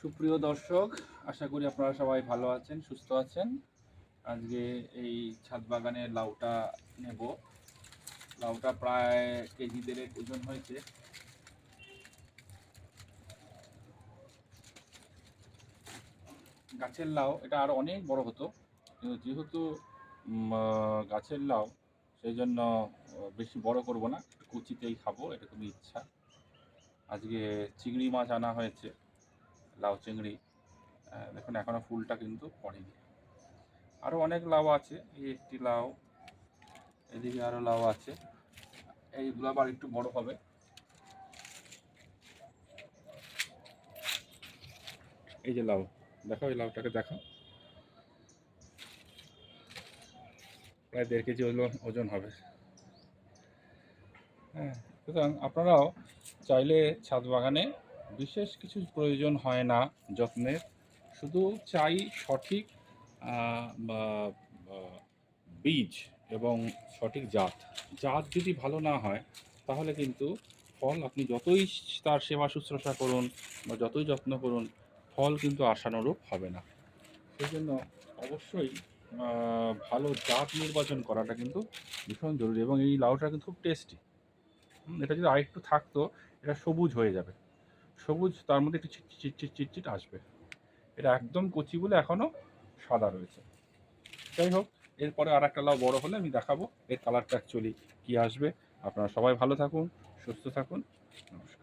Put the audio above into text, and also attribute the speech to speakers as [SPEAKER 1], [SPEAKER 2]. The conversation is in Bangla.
[SPEAKER 1] সুপ্রিয় দর্শক, আশা করি আপনারা সবাই ভালো আছেন, সুস্থ আছেন। আজকে এই ছাদ বাগানের লাউটা নেব। লাউটা প্রায় কেজি দেড়েক ওজন হয়েছে। গাছের লাউ, এটা আরও অনেক বড় হতো। কিন্তু যেহেতু গাছের লাউ, সেই জন্য বেশি বড় করব না। কুচিতেই খাব এটা খুবই ইচ্ছা। আজকে চিংড়ি মাছ আনা হয়েছে। লাউ চিংড়ি দেখুন এখনও ফুলটা কিন্তু পড়েনি। আরও অনেক লাউ আছে, এই একটি লাউ, এদিকে আরও লাউ আছে এইগুলো আবার একটু বড় হবে। এই যে লাউ, দেখো এই লাউটাকে দেখো। প্রায় দেড় কেজি ওজন হবে। হ্যাঁ সুতরাং আপনারাও চাইলে ছাদ বাগানে বিশেষ কিছু প্রয়োজন হয় না যত্নের। শুধু চাই সঠিক বীজ এবং সঠিক জাত। জাত যদি ভালো না হয়, তাহলে কিন্তু ফল আপনি যতই তার সেবা শুশ্রূষা করুন বা যতই যত্ন করুন, ফল কিন্তু আশানুরূপ হবে না। সেই জন্য অবশ্যই ভালো জাত নির্বাচন করাটা কিন্তু ভীষণ জরুরি এবং এই লাউটা কিন্তু খুব টেস্টি। এটা যদি আরেকটু থাকতো, এটা সবুজ হয়ে যাবে। সবুজ, তার মধ্যে একটু চিট চিট চিট চিট চিট আসবে। এটা একদম কচি বলে এখনও সাদা রয়েছে। যাই হোক, এরপরে আর একটা লাউ বড়ো হলে আমি দেখাবো। এর কালারটা অ্যাকচুয়ালি কী আসবে। আপনারা সবাই ভালো থাকুন, সুস্থ থাকুন। নমস্কার।